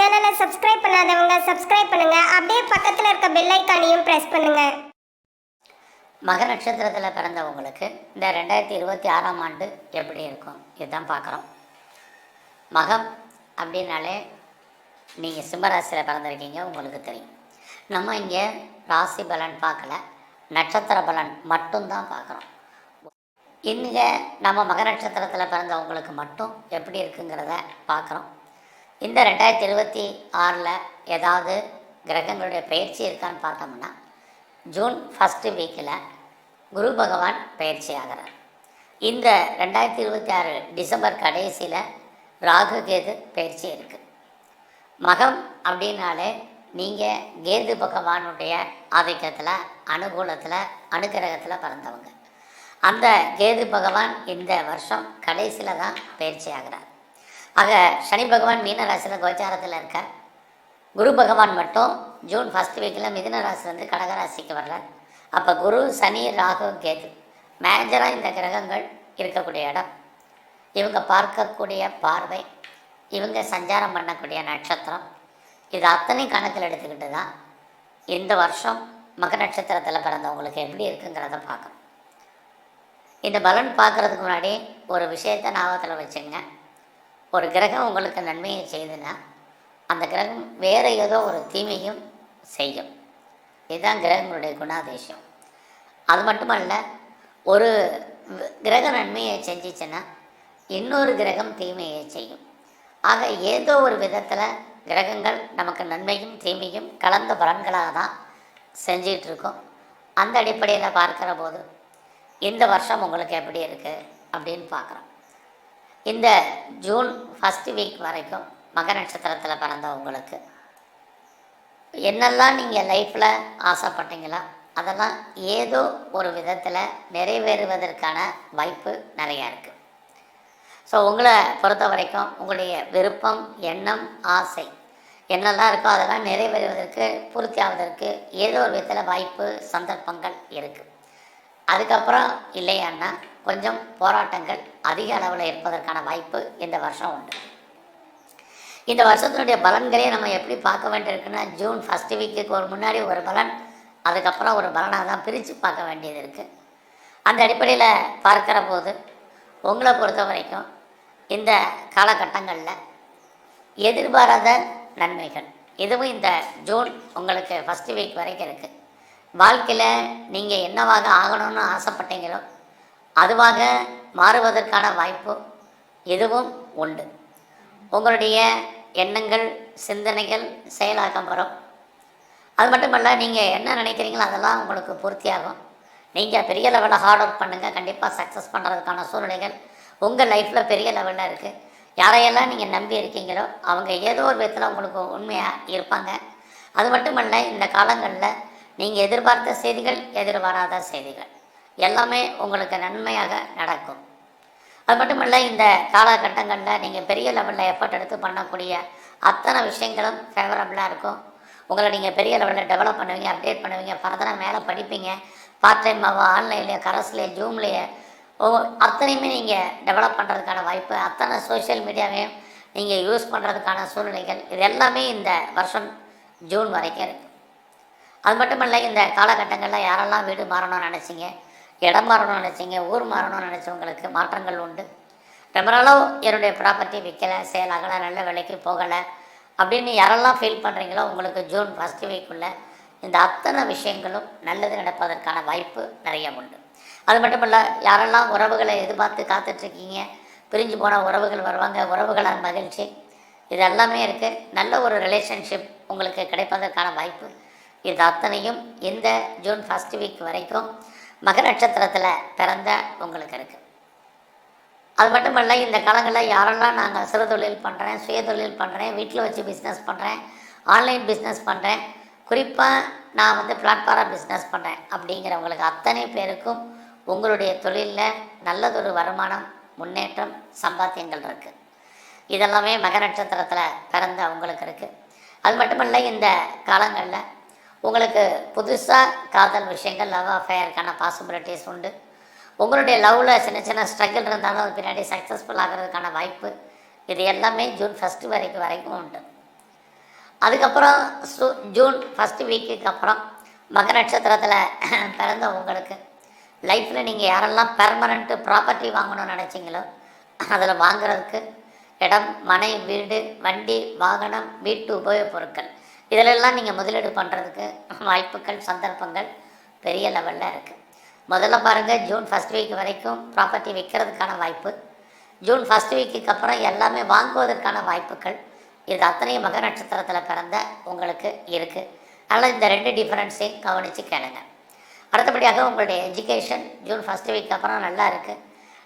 சேனலை சப்ஸ்கிரைப் பண்ணாதவங்க சப்ஸ்கிரைப் பண்ணுங்க. அப்படியே பக்கத்தில் இருக்க பெல் ஐக்கானையும் ப்ரெஸ் பண்ணுங்க. மக நட்சத்திரத்தில் பிறந்தவங்களுக்கு இந்த ரெண்டாயிரத்தி இருபத்தி ஆறாம் ஆண்டு எப்படி இருக்கும்? இதுதான் பார்க்குறோம். மகம் அப்படின்னாலே நீங்கள் சிம்மராசியில் பிறந்திருக்கீங்க உங்களுக்கு தெரியும். நம்ம இங்கே ராசி பலன் பார்க்கல நட்சத்திர பலன் மட்டும்தான் பார்க்குறோம். இங்கே நம்ம மக நட்சத்திரத்தில் பிறந்தவங்களுக்கு மட்டும் எப்படி இருக்குங்கிறத பார்க்குறோம். இந்த ரெண்டாயிரத்தி இருபத்தி ஆறில் ஏதாவது கிரகங்களுடைய பயிற்சி இருக்கான்னு பார்த்தோம்னா ஜூன் ஃபஸ்ட்டு வீக்கில் குரு பகவான் பயிற்சி ஆகிறார். இந்த ரெண்டாயிரத்தி இருபத்தி ஆறு டிசம்பர் கடைசியில் ராகு கேது பயிற்சி இருக்குது மகம் அப்படின்னாலே நீங்கள் கேது பகவானுடைய ஆதிக்கத்தில் அனுகூலத்தில் அனுகிரகத்தில் பிறந்தவங்க. அந்த கேது பகவான் இந்த வருஷம் கடைசியில் தான் பயிற்சி ஆகிறார். ஆக சனி பகவான் மீன ராசியில் கோச்சாரத்தில் இருக்கார். குரு பகவான் மட்டும் ஜூன் ஃபஸ்ட் வீக்கில் மிதுன ராசிலேருந்து கடகராசிக்கு வர்றார். அப்போ குரு சனி ராகு கேது. மேஜராக இந்த கிரகங்கள் இருக்கக்கூடிய இடம். இவங்க பார்க்கக்கூடிய பார்வை இவங்க சஞ்சாரம் பண்ணக்கூடிய நட்சத்திரம் இது அத்தனை கணக்கில் எடுத்துக்கிட்டு தான் இந்த வருஷம் மக நட்சத்திரத்தில் பிறந்தவங்களுக்கு எப்படி இருக்குங்கிறத பார்க்கணும். இந்த பலன் பார்க்குறதுக்கு முன்னாடி ஒரு விஷயத்தை ஞாபகத்தில் வச்சுங்க ஒரு கிரகம் உங்களுக்கு நன்மையை செய்யுதுன்னா அந்த கிரகம் வேறு ஏதோ ஒரு தீமையும் செய்யும். இதுதான் கிரகங்களுடைய குணாதிசயம். அது மட்டுமல்ல ஒரு கிரக நன்மையை செஞ்சிச்சுன்னா இன்னொரு கிரகம் தீமையை செய்யும். ஆக ஏதோ ஒரு விதத்தில் கிரகங்கள் நமக்கு நன்மையும் தீமையும் கலந்த பலன்களாக தான் செஞ்சிகிட்ருக்கோம். அந்த அடிப்படையில் பார்க்குற போது இந்த வருஷம் உங்களுக்கு எப்படி இருக்குது அப்படின்னு பார்க்குறோம். இந்த ஜூன் ஃபஸ்ட் வீக் வரைக்கும் மக நட்சத்திரத்தில் பிறந்தவங்களுக்கு என்னெல்லாம் நீங்கள் லைஃப்பில் ஆசைப்பட்டீங்களோ அதெல்லாம் ஏதோ ஒரு விதத்தில் நிறைவேறுவதற்கான வாய்ப்பு நிறையா இருக்குது ஸோ உங்களை பொறுத்த வரைக்கும் உங்களுடைய விருப்பம் எண்ணம் ஆசை என்னெல்லாம் இருக்கோ அதெல்லாம் நிறைவேறுவதற்கு பூர்த்தி ஆவதற்கு ஏதோ ஒரு விதத்தில் வாய்ப்பு சந்தர்ப்பங்கள் இருக்குது அதுக்கப்புறம் இல்லையான்னா கொஞ்சம் போராட்டங்கள் அதிக அளவில் இருப்பதற்கான வாய்ப்பு இந்த வருஷம் உண்டு. இந்த வருஷத்தினுடைய பலன்களே நம்ம எப்படி பார்க்க வேண்டியிருக்குன்னா ஜூன் ஃபஸ்ட் வீக்குக்கு ஒரு முன்னாடி ஒரு பலன் அதுக்கப்புறம் ஒரு பலனாக தான் பிரித்து பார்க்க வேண்டியது இருக்குது அந்த அடிப்படையில் பார்க்குற போது உங்களை பொறுத்த வரைக்கும் இந்த காலகட்டங்களில் எதிர்பாராத நன்மைகள் இதுவும் இந்த ஜூன் உங்களுக்கு ஃபஸ்ட் வீக் வரைக்கும் இருக்குது வாழ்க்கையில் நீங்கள் என்னவாக ஆகணும்னு ஆசைப்பட்டீங்களோ அதுவாக மாறுவதற்கான வாய்ப்பு இதுவும் உண்டு. உங்களுடைய எண்ணங்கள் சிந்தனைகள் செயலாக்கம் வரும் அது மட்டுமல்ல நீங்கள் என்ன நினைக்கிறீங்களோ அதெல்லாம் உங்களுக்கு பூர்த்தியாகும். நீங்கள் பெரிய லெவலில் ஹார்ட் ஒர்க் பண்ணுங்கள் கண்டிப்பாக சக்ஸஸ் பண்ணுறதுக்கான சூழ்நிலைகள் உங்கள் லைஃப்பில் பெரிய லெவலில் இருக்குது யாரையெல்லாம் நீங்கள் நம்பி இருக்கீங்களோ அவங்க ஏதோ ஒரு விதத்தில் உங்களுக்கு உண்மையாக இருப்பாங்க. அது மட்டுமல்ல இந்த காலங்களில் நீங்கள் எதிர்பார்த்த செய்திகள் எதிர்பாராத செய்திகள். எல்லாமே உங்களுக்கு நன்மையாக நடக்கும். அது மட்டுமல்ல இந்த காலகட்டங்களில் நீங்கள் பெரிய லெவலில் எஃபர்ட் எடுத்து பண்ணக்கூடிய அத்தனை விஷயங்களும் ஃபேவரபுளாக இருக்கும். உங்களை நீங்கள் பெரிய லெவலில் டெவலப் பண்ணுவீங்க அப்டேட் பண்ணுவீங்க ஃபர்தராக மேலே படிப்பீங்க. பார்ட் டைமாவோ ஆன்லைன்லேயே கரஸ்லேயே ஜூம்லேயே ஓ அத்தனையுமே நீங்கள் டெவலப் பண்ணுறதுக்கான வாய்ப்பு அத்தனை சோஷியல் மீடியாவையும் நீங்கள் யூஸ் பண்ணுறதுக்கான சூழ்நிலைகள் இது எல்லாமே இந்த வருஷம் ஜூன் வரைக்கும் இருக்குது அது மட்டும் இல்லை இந்த காலகட்டங்களில் யாரெல்லாம் வீடு மாறணும்னு நினச்சிங்க? இடம் மாறணும்னு நினச்சிங்க? ஊர் மாறணும்னு நினச்சவங்களுக்கு மாற்றங்கள் உண்டு. ரொம்ப நாளாக என்னுடைய ப்ராப்பர்ட்டி விற்கலை சேல் ஆகலை நல்ல விலைக்கு போகலை அப்படின்னு யாரெல்லாம் ஃபீல் பண்ணுறீங்களோ உங்களுக்கு ஜூன் ஃபஸ்ட் வீக்குள்ளே இந்த அத்தனை விஷயங்களும் நல்லது நடப்பதற்கான வாய்ப்பு நிறைய உண்டு. அது மட்டும் இல்லை யாரெல்லாம் உறவுகளை எதிர்பார்த்து காத்துட்ருக்கீங்க பிரிஞ்சு போன உறவுகள் வருவாங்க உறவுகளால் மகிழ்ச்சி இது எல்லாமே இருக்குது நல்ல ஒரு ரிலேஷன்ஷிப் உங்களுக்கு கிடைப்பதற்கான வாய்ப்பு இது அத்தனையும் இந்த ஜூன் ஃபஸ்ட் வீக் வரைக்கும் மக நட்சத்திரத்தில் பிறந்த உங்களுக்கு இருக்குது அது மட்டுமல்ல இந்த காலங்களில் யாரெல்லாம் நாங்கள் சிறு தொழில் பண்ணுறேன் சுய தொழில் பண்ணுறேன் வீட்டில் வச்சு பிஸ்னஸ் பண்ணுறேன் ஆன்லைன் பிஸ்னஸ் பண்ணுறேன் குறிப்பாக நான் வந்து பிளாட்ஃபாரம் பிஸ்னஸ் பண்ணுறேன் அப்படிங்கிறவங்களுக்கு அத்தனை பேருக்கும் உங்களுடைய தொழிலில் நல்லதொரு வருமானம் முன்னேற்றம் சம்பாத்தியங்கள் இருக்குது இதெல்லாமே மக நட்சத்திரத்தில் பிறந்த உங்களுக்கு இருக்குது அது மட்டுமல்ல இந்த காலங்களில் உங்களுக்கு புதுசாக காதல் விஷயங்கள் லவ் அஃபேருக்கான பாசிபிலிட்டிஸ் உண்டு. உங்களுடைய லவ்வில் சின்ன சின்ன ஸ்ட்ரகிள் இருந்தாலும் அது பின்னாடி சக்ஸஸ்ஃபுல் ஆகிறதுக்கான வாய்ப்பு. இது எல்லாமே ஜூன் ஃபஸ்ட்டு வரைக்கும் வரைக்கும் உண்டு. அதுக்கப்புறம் சு ஜூன் ஃபஸ்ட்டு வீக்குக்கு அப்புறம் மக நட்சத்திரத்தில் பிறந்த உங்களுக்கு. லைஃப்பில் நீங்கள் யாரெல்லாம் பெர்மனண்ட்டு ப்ராப்பர்ட்டி வாங்கணும்னு நினச்சிங்களோ அதில் வாங்குறதுக்கு இடம் மனை வீடு வண்டி வாகனம் வீட்டு உபயோகப் பொருட்கள். இதிலெல்லாம் நீங்கள் முதலீடு பண்ணுறதுக்கு வாய்ப்புகள் சந்தர்ப்பங்கள் பெரிய லெவலில் இருக்குது முதல்ல பாருங்கள் ஜூன் ஃபஸ்ட் வீக் வரைக்கும் ப்ராப்பர்ட்டி விற்கிறதுக்கான வாய்ப்பு. ஜூன் ஃபஸ்ட் வீக்குக்கு அப்புறம் எல்லாமே வாங்குவதற்கான வாய்ப்புகள். இது அத்தனையும் மக நட்சத்திரத்தில் பிறந்த உங்களுக்கு இருக்குது அதனால் இந்த ரெண்டு டிஃப்ரென்ஸையும் கவனித்து கேளுங்க. அடுத்தபடியாக உங்களுடைய எஜுகேஷன் ஜூன் ஃபஸ்ட் வீக் அப்புறம் நல்லா இருக்குது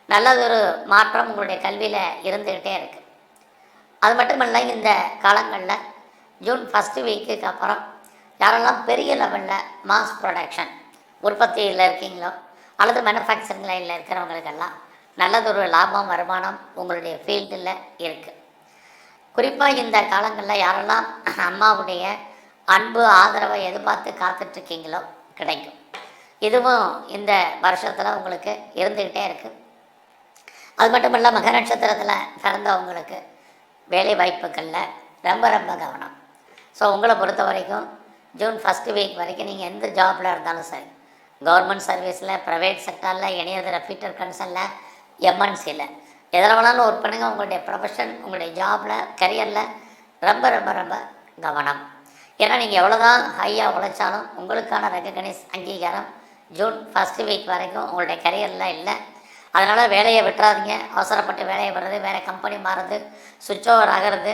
நல்லதொரு மாற்றம் உங்களுடைய கல்வியில் இருந்துக்கிட்டே இருக்குது அது மட்டுமல்ல இந்த காலங்களில் ஜூன் ஃபஸ்ட்டு வீக்குக்கு அப்புறம். யாரெல்லாம் பெரிய லெவலில் மாஸ் ப்ரொடக்ஷன் உற்பத்தியில் இருக்கீங்களோ அல்லது மேனுஃபேக்சரிங் லைனில் இருக்கிறவங்களுக்கெல்லாம் நல்லதொரு லாபம் வருமானம் உங்களுடைய ஃபீல்டில் இருக்குது குறிப்பாக இந்த காலங்களில் யாரெல்லாம் அம்மாவுடைய அன்பு ஆதரவை எதிர்பார்த்து காத்துட்ருக்கீங்களோ கிடைக்கும். இதுவும் இந்த வருஷத்தில் உங்களுக்கு இருந்துக்கிட்டே இருக்குது அது மட்டும் இல்லை மக நட்சத்திரத்தில் பிறந்தவங்களுக்கு வேலை வாய்ப்புகளில் ரொம்ப ரொம்ப கவனம். ஸோ உங்களை பொறுத்த வரைக்கும் ஜூன் ஃபஸ்ட்டு வீக் வரைக்கும் நீங்கள் எந்த ஜாபில் இருந்தாலும் சரி கவர்மெண்ட் சர்வீஸில் ப்ரைவேட் செக்டாரில் இணையத ஃபீட்டர் கன்சர்னில் எம்என்சியில் எதில் வேணாலும் ஒர்க் பண்ணுங்கள் உங்களுடைய ப்ரொஃபஷன் உங்களுடைய ஜாபில் கரியரில் ரொம்ப ரொம்ப ரொம்ப கவனம். ஏன்னா நீங்கள் எவ்வளோ தான் ஹையாக உழைச்சாலும் உங்களுக்கான ரெக்ககனைஸ் அங்கீகாரம் ஜூன் ஃபஸ்ட்டு வீக் வரைக்கும் உங்களுடைய கரியரில் இல்லை. அதனால் வேலையை விட்டுறாதீங்க. அவசரப்பட்டு வேலையை விடுறது வேறு கம்பெனி மாறுறது சுவிட்ச் ஓவர் ஆகிறது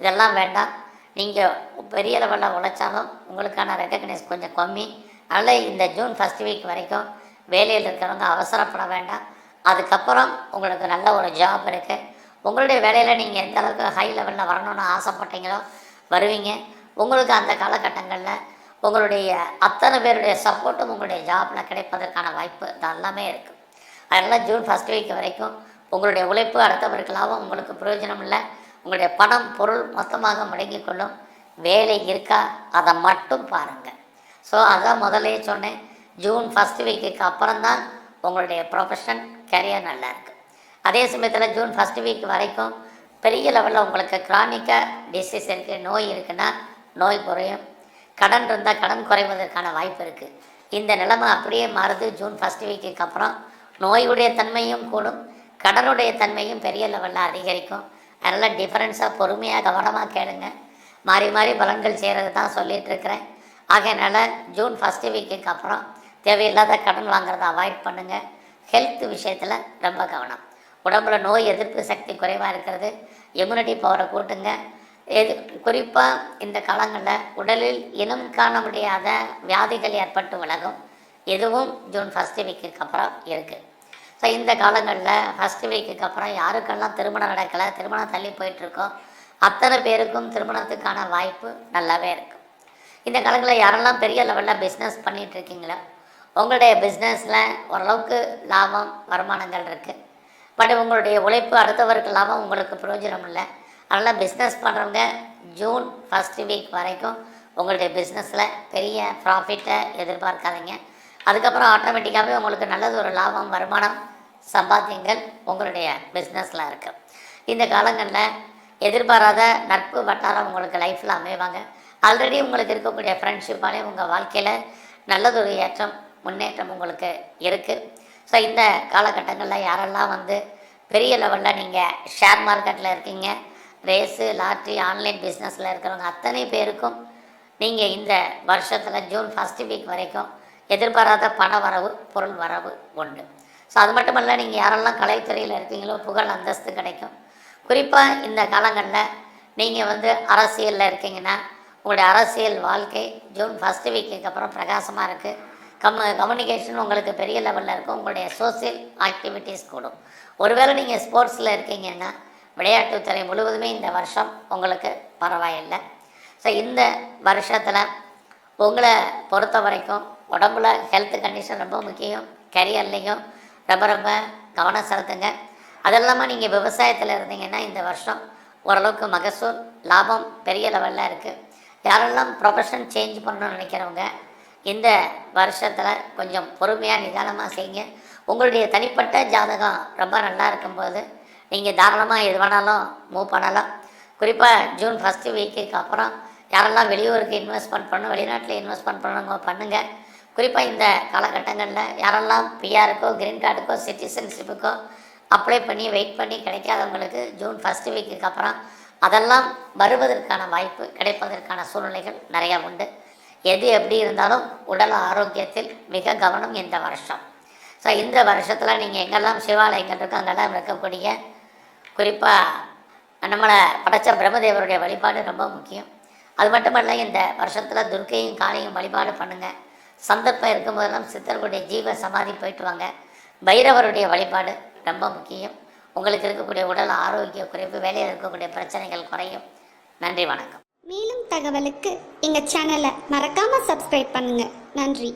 இதெல்லாம் வேண்டாம். நீங்கள் பெரிய லெவலில் உழைச்சாலும் உங்களுக்கான ரெக்கக்னைஸ் கொஞ்சம் கம்மி. அதனால் இந்த ஜூன் ஃபஸ்ட் வீக் வரைக்கும் வேலையில் இருக்கிறவங்க அவசரப்பட வேண்டாம். அதுக்கப்புறம் உங்களுக்கு நல்ல ஒரு ஜாப் இருக்குது உங்களுடைய வேலையில் நீங்கள் எந்த அளவுக்கு ஹை லெவலில் வரணும்னு ஆசைப்பட்டீங்களோ வருவீங்க. உங்களுக்கு அந்த காலகட்டங்களில் உங்களுடைய அத்தனை பேருடைய சப்போர்ட்டும் உங்களுடைய ஜாபில் கிடைப்பதற்கான வாய்ப்பு எல்லாமே இருக்குது அதனால் ஜூன் ஃபஸ்ட் வீக் வரைக்கும் உங்களுடைய உழைப்பு அடுத்தவர்களாகவும் உங்களுக்கு பிரயோஜனம் இல்லை. உங்களுடைய பணம் பொருள் மொத்தமாக முடங்கி கொள்ளும் வேலை இருக்கா அதை மட்டும் பாருங்கள் ஸோ அதான் முதலே சொன்னேன் ஜூன் ஃபஸ்ட் வீக்குக்கு அப்புறம் தான் உங்களுடைய ப்ரொஃபஷன் கரியர் நல்லாயிருக்கு அதே சமயத்தில் ஜூன் ஃபஸ்ட் வீக் வரைக்கும் பெரிய லெவலில் உங்களுக்கு கிரானிக்காக டிசீஸ் இருக்குது நோய் இருக்குன்னா நோய் குறையும். கடன் இருந்தால் கடன் குறைவதற்கான வாய்ப்பு இருக்குது இந்த நிலைமை அப்படியே மாறுது ஜூன் ஃபஸ்ட் வீக்குக்கு அப்புறம். நோயுடைய தன்மையும் கூடும் கடனுடைய தன்மையும் பெரிய லெவலில் அதிகரிக்கும். அதனால் டிஃப்ரென்ஸாக பொறுமையாக கவனமாக கேளுங்க. மாறி மாறி பலன்கள் செய்கிறது தான் சொல்லிகிட்ருக்கிறேன் ஆகையினால ஜூன் ஃபஸ்ட்டு வீக்குக்கு அப்புறம் தேவையில்லாத கடன் வாங்குறதை அவாய்ட் பண்ணுங்கள் ஹெல்த் விஷயத்தில் ரொம்ப கவனம். உடம்புல நோய் எதிர்ப்பு சக்தி குறைவாக இருக்கிறது. இம்யூனிட்டி பவரை கூட்டுங்க. எது குறிப்பாக இந்த காலங்களில் உடலில் இனம் காண முடியாத வியாதிகள் ஏற்பட்டு விலகும். இதுவும் ஜூன் ஃபஸ்ட்டு வீக்குக்கு அப்புறம் இருக்குது ஸோ இந்த காலங்களில் ஃபஸ்ட்டு வீக்குக்கு அப்புறம் யாருக்கெல்லாம் திருமணம் நடக்கலை திருமணம் தள்ளி போயிட்டுருக்கோ அத்தனை பேருக்கும் திருமணத்துக்கான வாய்ப்பு நல்லாவே இருக்கும் இந்த காலங்களில் யாரெல்லாம் பெரிய லெவலில் பிஸ்னஸ் பண்ணிகிட்ருக்கீங்களோ உங்களுடைய பிஸ்னஸில் ஓரளவுக்கு லாபம் வருமானங்கள் இருக்குது பட் உங்களுடைய உழைப்பு அடுத்தவருக்கு லாபம் உங்களுக்கு பிரயோஜனம் இல்லை. அதனால் பிஸ்னஸ் பண்ணுறவங்க ஜூன் ஃபஸ்ட்டு வீக் வரைக்கும் உங்களுடைய பிஸ்னஸில் பெரிய ப்ராஃபிட்டை எதிர்பார்க்காதீங்க. அதுக்கப்புறம் ஆட்டோமேட்டிக்காகவே உங்களுக்கு நல்லது ஒரு லாபம் வருமானம் சம்பாத்தியங்கள் உங்களுடைய பிஸ்னஸில் இருக்குது இந்த காலங்களில் எதிர்பாராத நட்பு வட்டாரம் உங்களுக்கு லைஃப்பில் அமைவாங்க. ஆல்ரெடி உங்களுக்கு இருக்கக்கூடிய ஃப்ரெண்ட்ஷிப்பாலே உங்கள் வாழ்க்கையில் நல்லதொரு ஏற்றம் முன்னேற்றம் உங்களுக்கு இருக்குது ஸோ இந்த காலகட்டங்களில் யாரெல்லாம் வந்து பெரிய லெவலில் நீங்கள் ஷேர் மார்க்கெட்டில் இருக்கீங்க ரேஸு லாட்ரி ஆன்லைன் பிஸ்னஸில் இருக்கிறவங்க அத்தனை பேருக்கும் நீங்கள் இந்த வருஷத்தில் ஜூன் ஃபஸ்ட்டு வீக் வரைக்கும் எதிர்பாராத பண வரவு பொருள் வரவு உண்டு. ஸோ அது மட்டுமல்ல நீங்கள் யாரெல்லாம் கலைத்துறையில் இருக்கீங்களோ புகழ் அந்தஸ்து கிடைக்கும். குறிப்பாக இந்த காலங்களில் நீங்கள் வந்து அரசியலில் இருக்கீங்கன்னா உங்களுடைய அரசியல் வாழ்க்கை ஜூன் ஃபஸ்ட்டு வீக்குக்கு அப்புறம் பிரகாசமாக இருக்குது கம் கம்யூனிகேஷன் உங்களுக்கு பெரிய லெவலில் இருக்கும். உங்களுடைய சோசியல் ஆக்டிவிட்டீஸ் கூடும். ஒருவேளை நீங்கள் ஸ்போர்ட்ஸில் இருக்கீங்கன்னா விளையாட்டுத்துறை முழுவதுமே இந்த வருஷம் உங்களுக்கு பரவாயில்லை. ஸோ இந்த வருஷத்தில் உங்களை பொறுத்த வரைக்கும் உடம்புல ஹெல்த் கண்டிஷன் ரொம்ப முக்கியம் கரியர்லேயும் ரொம்ப ரொம்ப கவனம் செலுத்துங்க. அது இல்லாமல் நீங்கள் விவசாயத்தில் இருந்தீங்கன்னா இந்த வருஷம் ஓரளவுக்கு மகசூல் லாபம் பெரிய லெவலில் இருக்குது யாரெல்லாம் ப்ரொஃபஷன் சேஞ்ச் பண்ணணும்னு நினைக்கிறவங்க இந்த வருஷத்தில் கொஞ்சம் பொறுமையாக நிதானமாக செய்யுங்க. உங்களுடைய தனிப்பட்ட ஜாதகம் ரொம்ப நல்லா இருக்கும்போது நீங்கள் தாராளமாக எது வேணாலும் மூவ் பண்ணலாம். குறிப்பாக ஜூன் ஃபஸ்ட்டு வீக்குக்கு அப்புறம் யாரெல்லாம் வெளியூருக்கு இன்வெஸ்ட்மெண்ட் பண்ணணும் வெளிநாட்டில் இன்வெஸ்ட்மெண்ட் பண்ணணுங்க பண்ணுங்கள் குறிப்பாக இந்த காலகட்டங்களில் யாரெல்லாம் பிஆருக்கோ கிரீன் கார்டுக்கோ சிட்டிசன்ஷிப்புக்கோ அப்ளை பண்ணி வெயிட் பண்ணி கிடைக்காதவங்களுக்கு ஜூன் ஃபஸ்ட் வீக்குக்கு அப்புறம் அதெல்லாம் வருவதற்கான வாய்ப்பு கிடைப்பதற்கான சூழ்நிலைகள் நிறையா உண்டு. எது எப்படி இருந்தாலும் உடல் ஆரோக்கியத்தில் மிக கவனம் இந்த வருஷம். ஸோ இந்த வருஷத்தில் நீங்கள் எங்கெல்லாம் சிவாலயங்கள் இருக்கோ அங்கெல்லாம் இருக்கக்கூடிய குறிப்பாக நம்மளை படைச்ச பிரம்மதேவருடைய வழிபாடு ரொம்ப முக்கியம். அது மட்டுமல்ல இந்த வருஷத்தில் துர்க்கையும் காளியும் வழிபாடு பண்ணுங்கள் சந்தர்ப்பம் இருக்கும்போதெல்லாம் சித்தர்களுடைய ஜீவ சமாதி போயிட்டு வாங்க. பைரவருடைய வழிபாடு ரொம்ப முக்கியம். உங்களுக்கு இருக்கக்கூடிய உடல் ஆரோக்கிய குறைவு வேலையில் இருக்கக்கூடிய பிரச்சனைகள் குறையும். நன்றி வணக்கம். மேலும் தகவலுக்கு எங்கள் சேனலை மறக்காமல் சப்ஸ்கிரைப் பண்ணுங்கள் நன்றி.